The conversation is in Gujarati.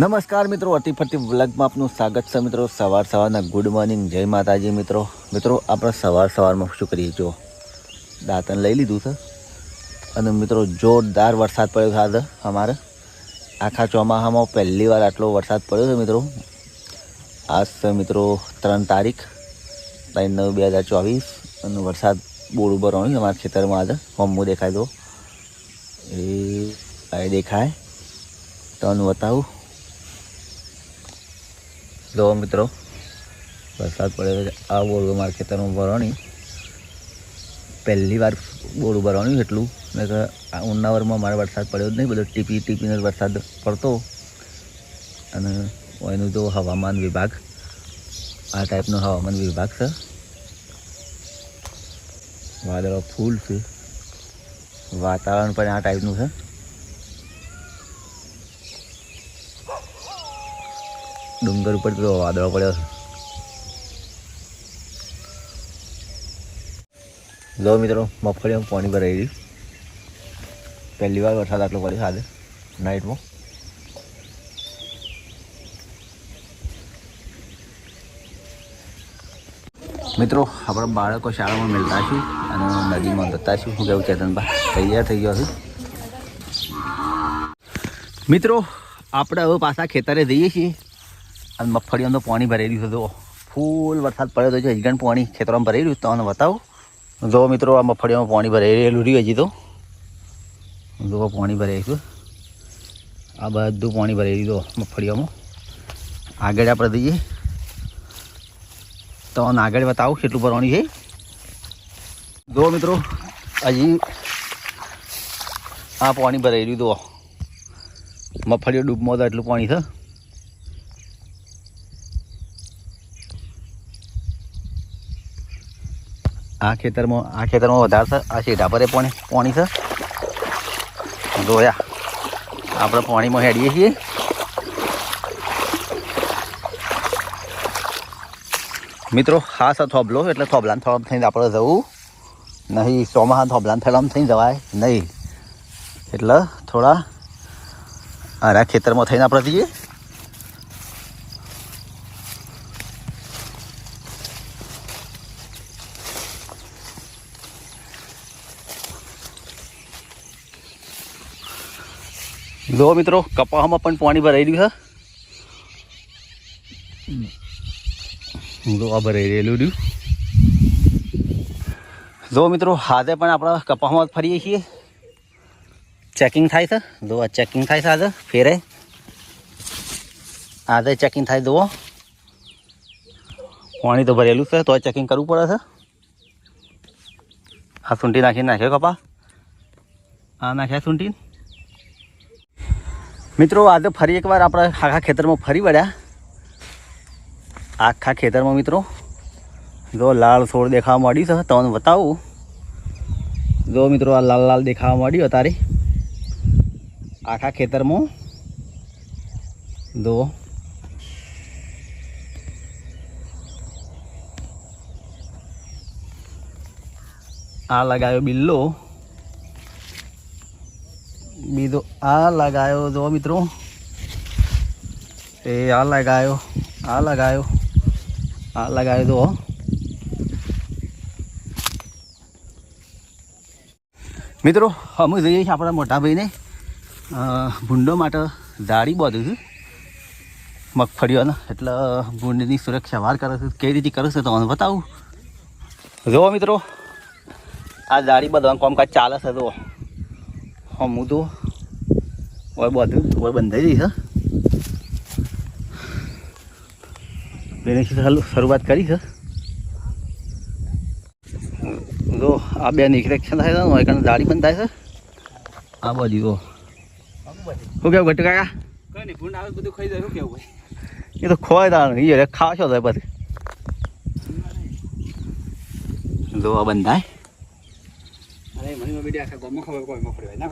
નમસ્કાર મિત્રો અતિ ફરતી વ્લોગમાં આપનું સ્વાગત છે મિત્રો. સવાર સવારના ગુડ મોર્નિંગ. જય માતાજી મિત્રો. મિત્રો, આપણે સવાર સવારમાં શું કરીએ? જો દાંતન લઈ લીધું છે. અને મિત્રો, જોરદાર વરસાદ પડ્યો છે અમારે. આખા ચોમાસામાં પહેલી વાર આટલો વરસાદ પડ્યો છે મિત્રો. આજ છે મિત્રો ત્રણ તારીખ, ત્રણ નવ બે હજાર ચોવીસ. અને વરસાદ બોર ઊભો રહ્યો અમારા ખેતરમાં આજે. હોમું દેખાય તો. એ દેખાય. તમને બતાવું. જો મિત્રો. વરસાદ પડ્યો છે આ બોર મારા ખેતરમાં ભરવાની. પહેલી વાર બોર ભરવાનું એટલું. મેં કે ઉનાવરમાં મારે વરસાદ પડ્યો જ નહીં. બધો ટીપી ટીપીને વરસાદ પડતો. અને એનું જો હવામાન વિભાગ. આ ટાઈપનો હવામાન વિભાગ છે. વાદળો ફૂલ છે. વાતાવરણ પણ આ ટાઈપનું છે. ડુંગર ઉપર તો વાદળો પડ્યો છે. જો મિત્રો, મગફળીમાં પાણી ભરાઈ રહ્યું પહેલી વાર વરસાદ આટલો પડ્યો આજે, નાઇટમાં. મિત્રો, આપણા બાળકો શાળામાં મળતા છીએ અને નદીમાં જતા છીએ હું કેવું ચેતનભાઈ તૈયાર થઈ ગયો છું? મિત્રો, આપણે હવે પાછા ખેતરે જઈએ છીએ. અને મગફળીમાં તો પાણી ભરેલું છે તો ફૂલ વરસાદ પડ્યો તો છે ગણ પાણી ખેતરમાં ભરાઈ રહ્યું તમને બતાવું. જો મિત્રો, આ મગફળીમાં પાણી ભરાયેલું રહ્યું હજી તો. જો પાણી ભરાઈ છે. આ બધું પાણી ભરાઈ તો મગફળીઓમાં. આગળ આપણે દઈએ તો આગળ બતાવું કેટલું ભરવાનું છે. જો મિત્રો, હજી આ પાણી ભરાઈ રહ્યું તો મગફળીઓ ડૂબમાં તો એટલું પાણી છે. આ ખેતરમાં આ ખેતરમાં વધારે છે. આ શેઢા પર પાણી પાણી છે. જોયા. આપણે પાણીમાં હેડીએ છીએ. મિત્રો હા સર થોભલો, એટલે થોભલાને થોડા થઈને આપણે જવું. નહીં ચોમાસા થોબલાન થેલામાં થઈને જવાય. નહીં. એટલે થોડા આરા ખેતરમાં થઈને આપણે જઈએ. જો મિત્રો કપાસમાં પણ પાણી ભરાઈ રહ્યું છે. જો આ ભરાઈ રહેલું રહ્યું. જો મિત્રો હાથે પણ આપણે કપાસમાં ફરીએ છીએ. ચેકિંગ થાય છે. જો આ ચેકિંગ થાય છે આજે ફેરે. આજે ચેકિંગ થાય જુઓ. પાણી તો ભરેલું છે તો ચેકિંગ કરવું પડે છે. આ સૂંટી નાખીને નાખ્યો કપા આ નાખ્યા સૂંટી મિત્રો, આજે ફરી એકવાર આપણે આખા ખેતરમાં ફરી વળ્યા. આખા ખેતરમાં મિત્રો, જો લાલ છોડ દેખાવા માંડી છે, તમને બતાવું. જો મિત્રો, આ લાલ લાલ દેખાવા માંડ્યું અત્યારે. આખા ખેતરમાં, જો. આ લગાવ્યો બિલ્લો. બીજો આ લગાયો. જો મિત્રો. એ આ લગાયો આ લગાયો, આ લગાવ્યો જો મિત્રો, અમે જઈએ છીએ આપણા મોટા ભાઈને ભૂંડો માટે જાળી બાંધું છું મગફળીઓને. એટલે ભૂંડની સુરક્ષા વાર કરે છે. કઈ રીતે કરે છે તો મને બતાવું. જુઓ મિત્રો, આ જાળી બાંધવાનું કામકાજ ચાલે છે, જુઓ. હમું તો ઓય બધું ઓય બંધાઈ જઈ છે બેને શરૂઆત કરી છે જો આ બે નિરીક્ષણ થાય છે ને કારણ દાઢી બંધ થાય છે આ બાજુ જો શું કેવું ઘટ કાકા બધું ખાઈ જાય શું કેવું એ તો ખોવાય દાણ એ ખાશો તો પછી જો આ બંધાય અરે મને બેટી આખા ગામમાં ખબર કોઈ મફળી હોય ના